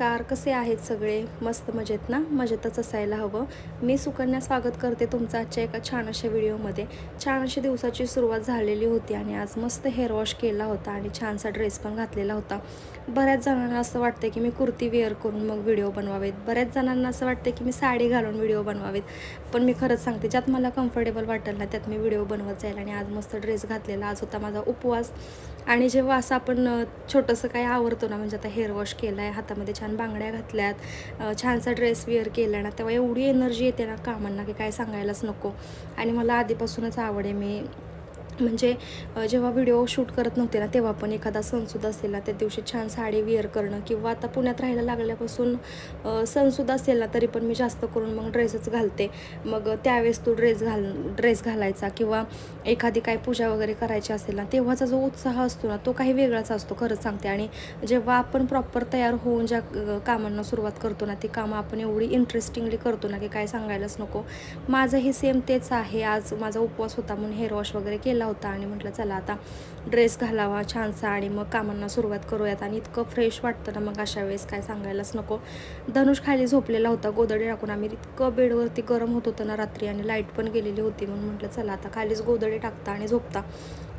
नमस्कार कसे आहेत सगळे? मस्त मजेत ना? मजेतच असायला हवं. मी सुकन्या स्वागत करते तुमचं आजच्या एका छान अशा व्हिडिओमध्ये. छान अशी दिवसाची सुरुवात झालेली होती आणि आज मस्त हेअर वॉश केला होता आणि छानसा ड्रेस पण घातलेला होता. बऱ्याच जणांना असं वाटतं की मी कुर्ती वेअर करून मग व्हिडिओ बनवावेत. बऱ्याच जणांना असं वाटतं की मी साडी घालून व्हिडिओ बनवावेत. पण मी खरंच सांगते ज्यात मला कम्फर्टेबल वाटेल ना त्यात मी व्हिडिओ बनवत जाईल आणि आज मस्त ड्रेस घातलेला. आज होता माझा उपवास. आणि जेव्हा असं आपण छोटंसं काय आवडतो ना म्हणजे आता हेअर वॉश केला आहे हातामध्ये छान बांगड्या घातल्यात छानसा ड्रेस वेअर केला ना तेव्हा एवढी एनर्जी येते ना कामांना की काय सांगायलाच नको. आणि मला आधीपासूनच आवड आहे मी म्हणजे जेव्हा व्हिडिओ शूट करत नव्हते ना तेव्हा पण एखादा सणसुद्धा असेल ना त्या दिवशी छान साडी वेअर करणं किंवा आता पुण्यात राहायला लागल्यापासून सणसुद्धा असेल ना तरी पण मी जास्त करून मग ड्रेसच घालते. मग त्यावेळेस तो ड्रेस घाल ड्रेस घालायचा किंवा एखादी काय पूजा वगैरे करायची असेल ना तेव्हाचा जो उत्साह असतो ना तो काही वेगळाच असतो खरंच सांगते. आणि जेव्हा आपण प्रॉपर तयार होऊन ज्या कामांना सुरुवात करतो ना ती कामं आपण एवढी इंटरेस्टिंगली करतो ना की काय सांगायलाच नको. माझंही सेम तेच आहे. आज माझा उपवास होता म्हणून हेअर वॉश वगैरे केला होता आणि म्हटलं चला आता ड्रेस घालावा छानसा आणि मग कामांना सुरुवात करूयात. आणि इतकं फ्रेश वाटतं ना मग अशा वेळेस काय सांगायलाच नको. धनुष खाली झोपलेला होता गोदडी टाकून आम्ही इतकं बेडवरती गरम होत होतं ना रात्री आणि लाइट पण गेलेली होती. म्हणून म्हटलं चला आता खालीच गोदडी टाकता आणि झोपता.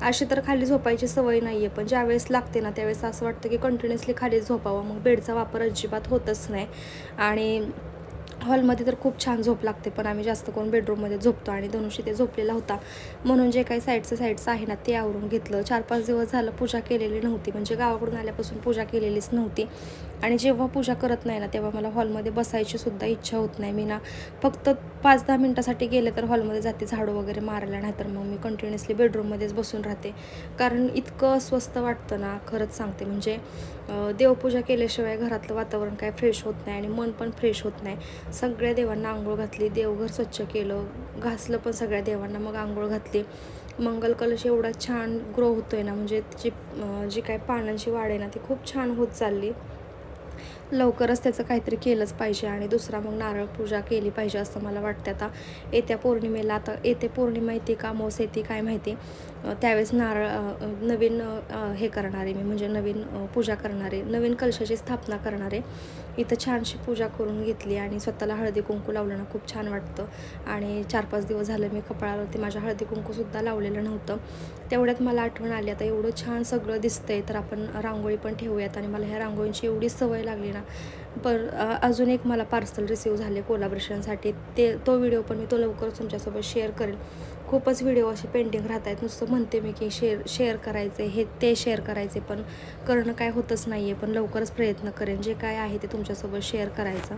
अशी तर खाली झोपायची सवय नाही आहे पण ज्यावेळेस लागते ना त्यावेळेस असं वाटतं की कंटिन्युअसली खाली झोपावं. मग बेडचा वापर अजिबात होतच नाही. आणि हॉलमध्ये तर खूप छान झोप लागते पण आम्ही जास्त करून बेडरूममध्ये झोपतो आणि धनुषी ते झोपलेला होता. म्हणून जे काही साईडचं साईडचं आहे ना ते आवरून घेतलं. चार पाच दिवस झालं पूजा केलेली नव्हती म्हणजे गावाकडून आल्यापासून पूजा केलेलीच नव्हती. आणि जेव्हा पूजा करत नाही ना तेव्हा मला हॉलमध्ये बसायची सुद्धा इच्छा होत नाही. मी ना फक्त पाच दहा मिनटासाठी गेले तर हॉलमध्ये जाते झाडू वगैरे मारायला नाही तर मग मी कंटिन्युअसली बेडरूममध्येच बसून राहते. कारण इतकं अस्वस्थ वाटतं ना खरंच सांगते. म्हणजे देवपूजा केल्याशिवाय घरातलं वातावरण काय फ्रेश होत नाही आणि मन पण फ्रेश होत नाही. सगळ्या देवांना आंघोळ घातली देवघर स्वच्छ केलं घासलं पण सगळ्या देवांना मग आंघोळ घातली. मंगल कलश एवढा छान ग्रो होतोय ना म्हणजे तिची जी काय पानांची वाढ आहे ना ती खूप छान होत चालली. लवकरच त्याचं काहीतरी केलंच पाहिजे आणि दुसरा मग नारळ पूजा केली पाहिजे असं मला वाटतं. आता येत्या पौर्णिमेला आता येते पौर्णिमा येते का मोस येते काय माहिती. त्यावेळेस नारळ नवीन हे करणारे मी म्हणजे नवीन पूजा करणारे नवीन कलशाची स्थापना करणारे. इथं छानशी पूजा करून घेतली आणि स्वतःला हळदी कुंकू लावलं ना खूप छान वाटतं. आणि चार पाच दिवस झालं मी कपाळावरती माझ्या हळदी कुंकूसुद्धा लावलेलं नव्हतं. तेवढ्यात मला आठवण आली आता एवढं छान सगळं दिसतंय तर आपण रांगोळी पण ठेवूयात. आणि मला ह्या रांगोळींची एवढी सवय लागली ना पण अजून एक मला पार्सल रिसीव झाले कोलाब्रेशनसाठी ते तो व्हिडिओ पण मी तो लवकरच तुमच्यासोबत शेअर करेल खूपच व्हिडिओ असे पेंटिंग राहत आहेत नुसतं म्हणते मी की शेअर शेअर करायचे हे ते शेअर करायचे पण करणं काय होतच नाही आहे पण लवकरच प्रयत्न करेन. जे काय आहे ते तुमच्यासोबत शेअर करायचं.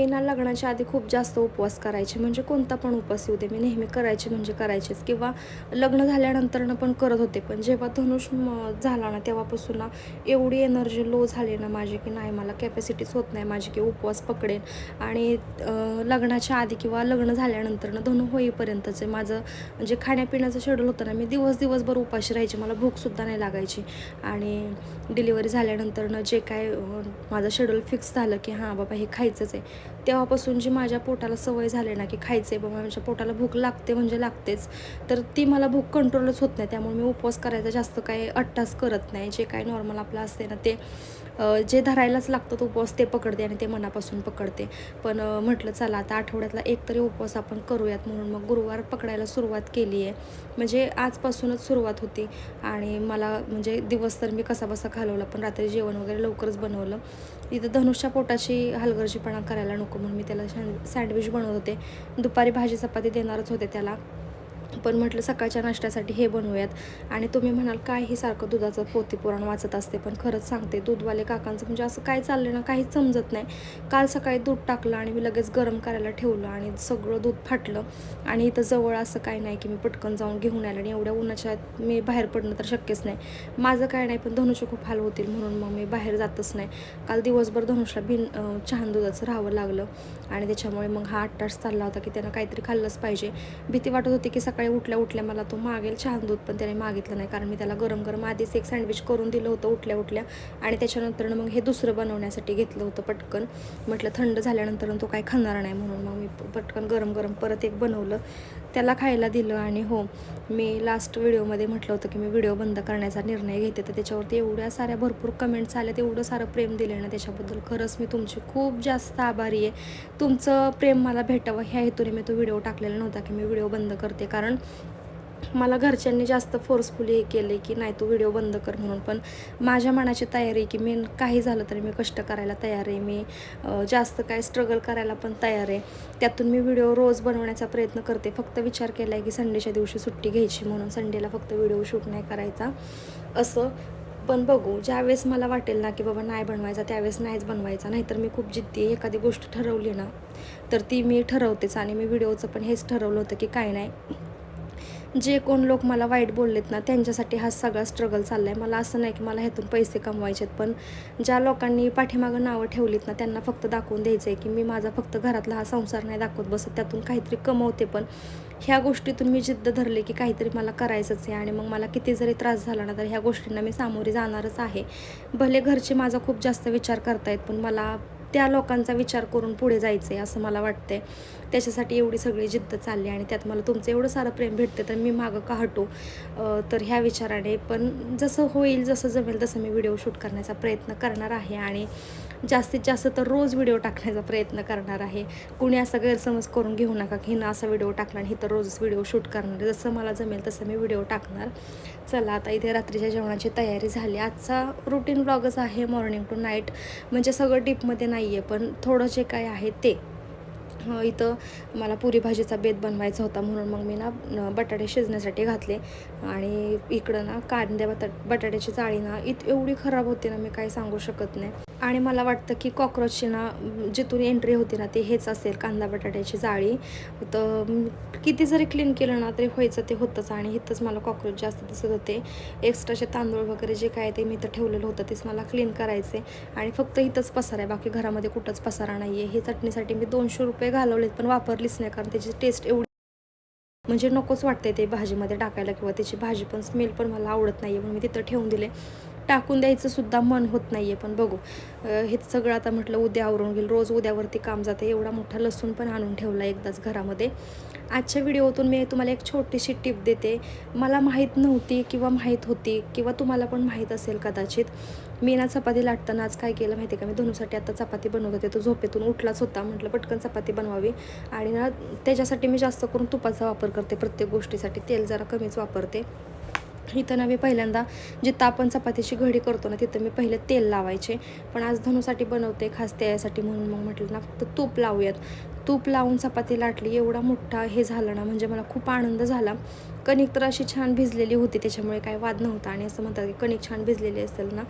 मी ना लग्नाच्या आधी खूप जास्त उपवास करायचे म्हणजे कोणता पण उपवास येऊ दे. मी नेहमी करायचे म्हणजे करायचेच. किंवा लग्न झाल्यानंतरनं पण करत होते. पण जेव्हा धनुष म- झाला ना तेव्हापासून ना एवढी एनर्जी लो झाली ना माझी की नाही मला कॅपॅसिटीच होत नाही माझी की उपवास पकडेन. आणि लग्नाच्या आधी किंवा लग्न झाल्यानंतरनं धनु होईपर्यंतचे माझं जे खाण्यापिण्याचं शेड्यूल होतं ना मी दिवस दिवसभर उपाशी राहायचे. मला भूकसुद्धा नाही लागायची. आणि डिलिव्हरी झाल्यानंतरनं जे काय माझं शेड्यूल फिक्स झालं की हां बाबा हे खायचंच आहे. तेव्हापासून जी माझ्या पोटाला सवय झाली ना की खायचं आहे बाबा माझ्या पोटाला भूक लागते म्हणजे लागतेच तर ती मला भूक कंट्रोलच होत नाही. त्यामुळे मी उपवास करायचा जास्त काही अट्टास करत नाही. जे काही नॉर्मल आपलं असते ना ते जे धरायलाच लागतं उपवास ते पकडते आणि ते मनापासून पकडते. पण म्हटलं चला आता आठवड्यातला एक तरी उपवास आपण करूयात म्हणून मग गुरुवार पकडायला सुरुवात केली आहे. म्हणजे आजपासूनच सुरुवात होती आणि मला म्हणजे दिवस तर मी कसा बसा घालवला पण रात्री जेवण वगैरे लवकरच बनवलं. इथं धनुषच्या पोटाची हलगर्जीपणा करायला नको म्हणून मी त्याला सँडविच बनवत होते. दुपारी भाजी चपाती देणारच होते त्याला. पण म्हटलं सकाळच्या नाश्त्यासाठी हे बनवूयात. आणि तुम्ही म्हणाल काय हे सारखं दुधाचं पोती पुराण वाचत असते पण खरंच सांगते दूधवाले काकांचं म्हणजे असं काय चाललं ना काहीच समजत नाही. काल सकाळी दूध टाकलं आणि मी लगेच गरम करायला ठेवलं आणि सगळं दूध फाटलं. आणि इथं जवळ असं काही नाही की मी पटकन जाऊन घेऊन आलं आणि एवढ्या उन्हाच्या मी बाहेर पडणं तर शक्यच नाही. माझं काय नाही पण धनुष्य खूप हाल होतील म्हणून मग मी बाहेर जातच नाही. काल दिवसभर धनुषला बिन छान दुधाचं राहावं लागलं. आणि त्याच्यामुळे मग हा आठ तास चालला होता की त्यांना काहीतरी खाल्लंच पाहिजे. भीती वाटत होती की सकाळी सकाळी उठल्या उठल्या मला तो मागेल छान दूध पण त्याने मागितलं नाही कारण मी त्याला गरम गरम आधीच एक सँडविच करून दिलं होतं उठल्या उठल्या. आणि त्याच्यानंतर मग हे दुसरं बनवण्यासाठी घेतलं होतं पटकन. म्हटलं थंड झाल्यानंतर तो काय खाणार नाही म्हणून मग मी पटकन गरम गरम परत एक बनवलं. त्याला खायला दिलं आणि हो मी लास्ट व्हिडिओमध्ये म्हटलं होतं की मी व्हिडिओ बंद करण्याचा निर्णय घेते. तर त्याच्यावरती एवढ्या साऱ्या भरपूर कमेंट्स आल्या एवढं सारं प्रेम दिलं ना त्याच्याबद्दल. खरंच मी तुमची खूप जास्त आभारी आहे. तुमचं प्रेम मला भेटावं ह्या हेतूने मी तो व्हिडिओ टाकलेला नव्हता की मी व्हिडिओ बंद करते. कारण मला घरच्यांनी जास्त फोर्सफुली हे केले की नाही तू व्हिडिओ बंद कर म्हणून. पण माझ्या मनाची तयारी आहे की मी काही झालं तरी मी कष्ट करायला तयार आहे. मी जास्त काय स्ट्रगल करायला पण तयार आहे. त्यातून मी व्हिडिओ रोज बनवण्याचा प्रयत्न करते. फक्त विचार केला आहे की संडेच्या दिवशी सुट्टी घ्यायची म्हणून संडेला फक्त व्हिडिओ शूट नाही करायचा. असं. पण बघू ज्यावेळेस मला वाटेल ना की बाबा नाही बनवायचा त्यावेळेस नाहीच बनवायचा. नाहीतर मी खूप जिद्दी एखादी गोष्ट ठरवली ना तर ती मी ठरवतेच आणि मी व्हिडिओचं पण हेच ठरवलं होतं की काय नाही. जे कोण लोक मला वाईट बोललेत ना त्यांच्यासाठी हा सगळा स्ट्रगल चालला आहे मला असं नाही की मला ह्यातून पैसे कमवायचे आहेत पण ज्या लोकांनी पाठीमागं नावं ठेवलीत ना त्यांना फक्त दाखवून द्यायचं आहे की मी माझा फक्त घरातला हा संसार नाही दाखवत बसत त्यातून काहीतरी कमवते. पण ह्या गोष्टीतून मी जिद्द धरले की काहीतरी मला करायचंच आहे आणि मग मला किती जरी त्रास झाला ना तर ह्या गोष्टींना मी सामोरी जाणारच आहे. भले घरचे माझा खूप जास्त विचार करतायत पण मला त्या लोकांचा विचार करून पुढे जायचं आहे असं मला वाटतंय. त्याच्यासाठी एवढी सगळी जिद्द चालली आणि त्यात मला तुमचं एवढं सारं प्रेम भेटते तर मी मागं का हटू? तर ह्या विचाराने. पण जसं होईल जसं जमेल तसं मी व्हिडिओ शूट करण्याचा प्रयत्न करणार आहे आणि जास्तीत जास्त तर रोज व्हिडिओ टाकण्याचा प्रयत्न करणार आहे. कुणी असा गैरसमज करून घेऊ नका की ना असा व्हिडिओ टाकला आणि ही तर रोजच व्हिडिओ शूट करणार. जसं मला जमेल तसं मी व्हिडिओ टाकणार. चला आता इथे रात्रीच्या जेवणाची तयारी झाली. आजचा रुटीन ब्लॉगच आहे मॉर्निंग टू नाईट म्हणजे सगळं डीपमध्ये नाही आहे पण थोडं जे काय आहे ते. इथं मला पुरी भाजीचा बेत बनवायचा होता म्हणून मग मी ना बटाटे शिजण्यासाठी घातले. आणि इकडं ना कांदे बटा बटाट्याची जाळी ना इत एवढी खराब होती ना मी काही सांगू शकत नाही. आणि मला वाटतं की कॉक्रोचची ना जिथून एंट्री होती ना ते हेच असेल कांदा बटाट्याची जाळी. तर किती जरी क्लीन केलं ना तरी व्हायचं ते होतंच. आणि इथंच मला कॉक्रोच जास्त दिसत होते. एक्स्ट्राचे तांदूळ वगैरे जे काय ते मी इथं ठेवलेलं होतं तेच मला क्लीन करायचे. आणि फक्त इथंच पसार आहे बाकी घरामध्ये कुठंच पसारा नाही आहे हे चटणीसाठी मी दोनशे रुपये घालवलेत पण वापरलीच नाही कारण त्याची टेस्ट एवढी म्हणजे नकोच वाटते ते भाजीमध्ये टाकायला किंवा त्याची भाजी पण स्मेल पण मला आवडत नाही आहे म्हणून मी तिथं ठेवून दिले टाकून द्यायचं सुद्धा मन होत नाही आहे पण बघू. हे सगळं आता म्हटलं उद्या आवरून घेईल. रोज उद्यावरती काम जाते एवढा मोठा लसूण पण आणून ठेवला एकदाच घरामध्ये. आजच्या व्हिडिओतून मी तुम्हाला एक छोटीशी टिप देते. मला माहीत नव्हती किंवा माहीत होती किंवा तुम्हाला पण माहीत असेल कदाचित मी ना चपाती लाटताना आज काय केलं माहिती आहे का? मी धनुसाठी आता चपाती बनवत होते. तो झोपेतून उठलाच होता. म्हटलं पटकन चपाती बनवावी. आणि ना त्याच्यासाठी मी जास्त करून तुपाचा वापर करते प्रत्येक गोष्टीसाठी. तेल जरा कमीच वापरते. इथं ना मी पहिल्यांदा जिथं आपण चपातीची घडी करतो ना तिथं मी पहिले तेल लावायचे. पण आज धनुसाठी बनवते खास त्यासाठी म्हणून मग म्हटलं ना फक्त तूप लावूयात. तूप लावून चपाती लाटली एवढा मोठा हे झालं ना म्हणजे मला खूप आनंद झाला. कणिक तर अशी छान भिजलेली होती त्याच्यामुळे काय वाद नव्हता. आणि असं म्हणतात की कणिक छान भिजलेली असेल ना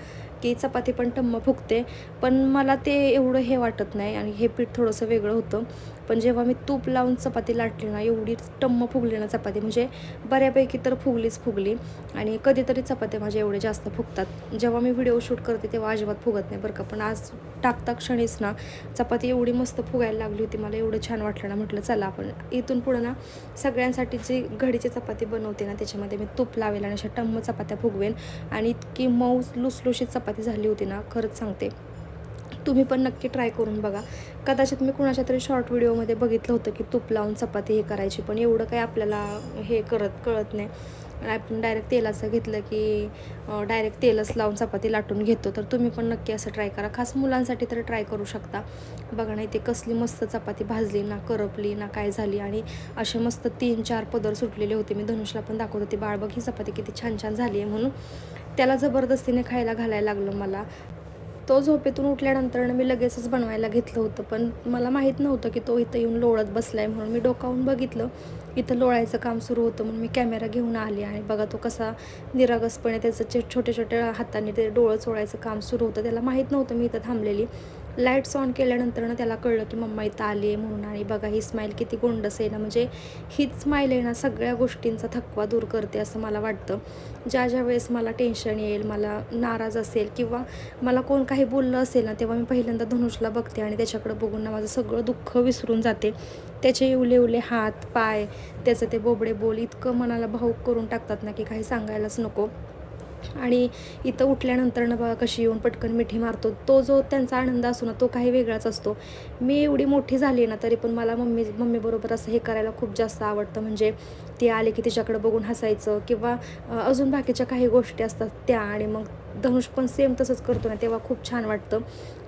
की चपाती पण टम्म फुगते. पण मला ते एवढं हे वाटत नाही आणि हे पीठ थोडंसं वेगळं होतं. पण जेव्हा मी तूप लावून चपाती लाटली ना एवढी टम्म फुगली ना चपाती म्हणजे बऱ्यापैकी तर फुगलीच फुगली. आणि कधीतरी चपात्या माझ्या एवढे जास्त फुगतात. जेव्हा मी व्हिडिओ शूट करते तेव्हा अजिबात फुगत नाही बरं का. पण आज टाकता क्षणीच ना चपाती एवढी मस्त फुगायला लागली होती मला एवढी एवढं छान वाटलं ना म्हटलं चला आपण इथून पुढं ना सगळ्यांसाठी जी घडीची चपाती बनवते ना त्याच्यामध्ये मी तूप लावेल आणि अशा टम्म चपात्या फुगवेन. आणि इतकी मऊ लुसलुशीत चपाती झाली होती ना खरंच सांगते. तुम्ही पण नक्की ट्राय करून बघा. कदाचित मी कुणाच्या तरी शॉर्ट व्हिडिओमध्ये बघितलं होतं की तूप लावून चपाती हे करायची पण एवढं काही आपल्याला हे करत कळत नाही. आपण डायरेक्ट तेलाचं घेतलं की डायरेक्ट तेलच लावून चपाती लाटून घेतो. तर तुम्ही पण नक्की असं ट्राय करा. खास मुलांसाठी तर ट्राय करू शकता. बघा ना इथे कसली मस्त चपाती भाजली ना करपली ना काय झाली. आणि असे मस्त तीन चार पदर सुटलेले होते. मी धनुषला पण दाखवत होते बाळ बघ ही चपाती किती छान छान झाली आहे म्हणून. त्याला जबरदस्तीने खायला घालायला लागलं मला. तो झोपेतून उठल्यानंतर मी लगेचच बनवायला घेतलं होतं पण मला माहीत नव्हतं की तो इथं येऊन लोळत बसलाय म्हणून मी डोकावून बघितलं. इथं लोळायचं काम सुरू होतं म्हणून मी कॅमेरा घेऊन आले आणि बघा तो कसा निरागसपणे त्याचं चे छोट्या छोट्या हाताने ते डोळं चोळायचं काम सुरू होतं त्याला माहीत नव्हतं मी इथं थांबलेली. लाईट्स ऑन केल्यानंतर ना त्याला कळलं की मम्मा इथं आली आहे म्हणून आणि बघा ही स्माईल किती गोंडस आहे ना. म्हणजे हीच स्माईल आहे ना सगळ्या गोष्टींचा थकवा दूर करते असं मला वाटतं. ज्या ज्या वेळेस मला टेन्शन येईल मला नाराज असेल किंवा मला कोण काही बोललं असेल ना तेव्हा मी पहिल्यांदा धनुषला बघते आणि त्याच्याकडे बघून ना माझं सगळं दुःख विसरून जाते. त्याचे एवले उले हात पाय त्याचं ते बोबडे बोल इतकं मनाला भाऊक करून टाकतात ना की काही सांगायलाच नको. आणि इथं उठल्यानंतर ना बघा कशी येऊन पटकन मिठी मारतो. तो जो त्यांचा आनंद असतो ना तो काही वेगळाच असतो. मी एवढी मोठी झाली ना तरी पण मला मम्मी मम्मीबरोबर असं हे करायला खूप जास्त आवडतं. म्हणजे ती आले की तिच्याकडे बघून हसायचं किंवा अजून बाकीच्या काही गोष्टी असतात त्या आणि मग धनुष पण सेम तसंच करतो ना तेव्हा खूप छान वाटतं.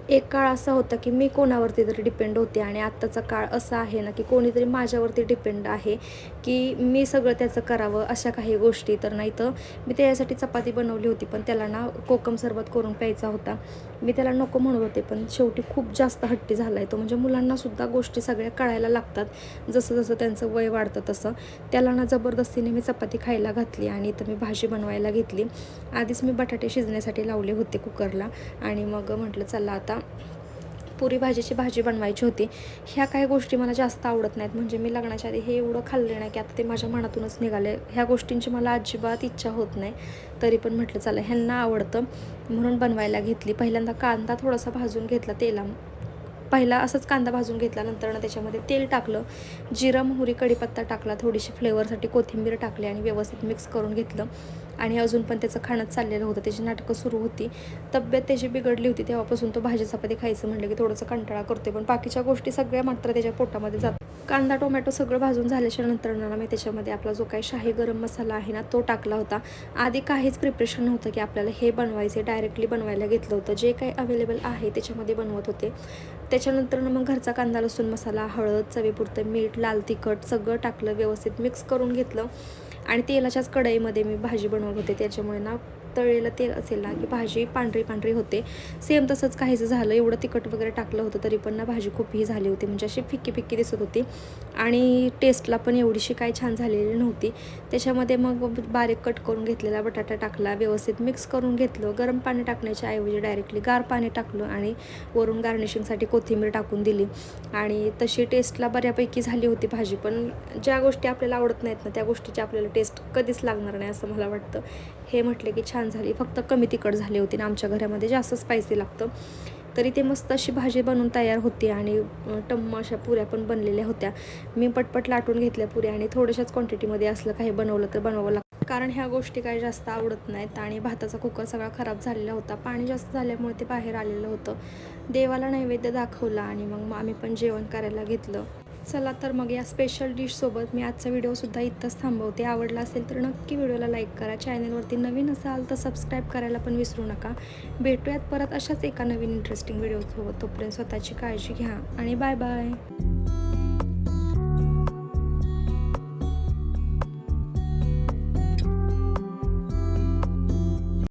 एक काळ असा होता की मी कोणावरती तरी डिपेंड होते आणि आत्ताचा काळ असा आहे ना की कोणीतरी माझ्यावरती डिपेंड आहे. की मी सगळं त्याचं करावं अशा काही गोष्टी तर नाही तर मी त्याच्यासाठी चपाती बनवली होती पण त्याला ना कोकम सरबत करून प्यायचा होता. मी त्याला नको म्हणत होते पण शेवटी खूप जास्त हट्टी झाला आहे तो. म्हणजे मुलांनासुद्धा गोष्टी सगळ्या कळायला लागतात. जसं जसं त्यांचं वय वाढतं तसं. त्याला ना जबरदस्तीने मी चपाती खायला घातली आणि इथं मी भाजी बनवायला घेतली. आधीच मी बटाटे शिजण्यासाठी लावले होते कुकरला. आणि मग म्हटलं चला आता पुरी भाजीची भाजी बनवायची होती. ह्या काही गोष्टी मला जास्त आवडत नाहीत. म्हणजे मी लग्नाच्या आधी हे एवढं खाल्ले नाही की आता ते माझ्या मनातूनच निघाले. ह्या गोष्टींची मला अजिबात इच्छा होत नाही. तरी पण म्हटलं चला ह्यांना आवडतं. म्हणून बनवायला घेतली. पहिल्यांदा कांदा थोडासा भाजून घेतला तेला पहिला असंच कांदा भाजून घेतला त्याच्यामध्ये तेल टाकलं जिरं मोहरी कढीपत्ता टाकला थोडीशी फ्लेवरसाठी कोथिंबीर टाकली आणि व्यवस्थित मिक्स करून घेतलं. आणि अजून पण त्याचं खाणं चाललेलं होतं त्याची नाटकं सुरू होती. तब्येत त्याची बिघडली होती तेव्हापासून तो भाजी चपाती खायचं म्हटलं की थोडंसं कंटाळा करते पण बाकीच्या गोष्टी सगळ्या मात्र त्याच्या पोटामध्ये जातात. कांदा टोमॅटो सगळं भाजून झाल्याच्यानंतर ना मी त्याच्यामध्ये आपला जो काही शाही गरम मसाला आहे ना तो टाकला होता. आधी काहीच प्रिपरेशन नव्हतं की आपल्याला हे बनवायचे डायरेक्टली बनवायला घेतलं होतं. जे काही अवेलेबल आहे त्याच्यामध्ये बनवत होते. त्याच्यानंतर ना मग घरचा कांदा लसूण मसाला हळद चवीपुरतं मीठ लाल तिखट सगळं टाकलं व्यवस्थित मिक्स करून घेतलं. आणि तेलाच्याच कढईमध्ये मी भाजी बनवत होते. त्याच्यामुळे ना तळलेलं तेल असेल ना की भाजी पांढरी पांढरी होते. सेम तसंच काहीचं झालं एवढं तिखट वगैरे टाकलं होतं तरी पण ना भाजी खूप ही झाली होती. म्हणजे अशी फिक्की फिक्की दिसत होती. आणि टेस्टला पण एवढीशी काही छान झालेली नव्हती. त्याच्यामध्ये मग बारीक कट करून घेतलेला बटाटा टाकला व्यवस्थित मिक्स करून घेतलं गरम पाणी टाकण्याच्या ऐवजी डायरेक्टली गार पाणी टाकलं आणि वरून गार्निशिंगसाठी कोथिंबीर टाकून दिली. आणि तशी टेस्टला बऱ्यापैकी झाली होती भाजी. पण ज्या गोष्टी आपल्याला आवडत नाहीत ना त्या गोष्टीची आपल्याला टेस्ट कधीच लागणार नाही असं मला वाटतं. हे म्हटलं की छान झाली. फक्त कमी तिखट झाली होती ना आमच्या घरामध्ये जास्त स्पायसी लागतं. तरी ते मस्त अशी भाजी बनवून तयार होती आणि टम्म अशा पुऱ्या पण बनलेल्या होत्या. मी पटपट लाटून घेतल्या पुऱ्या आणि थोड्याशाच क्वांटिटीमध्ये असलं काही बनवलं तर बनवावं लागतं कारण ह्या गोष्टी काही जास्त आवडत नाहीत आणि भाताचा कुकर सगळा खराब झालेला होता. पाणी जास्त झाल्यामुळे ते बाहेर आलेलं होतं. देवाला नैवेद्य दाखवला आणि मग आम्ही पण जेवण करायला घेतलं. चला तर मग या स्पेशल डिशसोबत मी आजचा व्हिडिओसुद्धा इथंच थांबवते. आवडला असेल तर नक्की व्हिडिओला लाईक करा. चॅनलवरती नवीन असाल तर सबस्क्राईब करायला पण विसरू नका. भेटूयात परत अशाच एका नवीन इंटरेस्टिंग व्हिडिओसोबत तोपर्यंत स्वतःची काळजी घ्या. आणि बाय बाय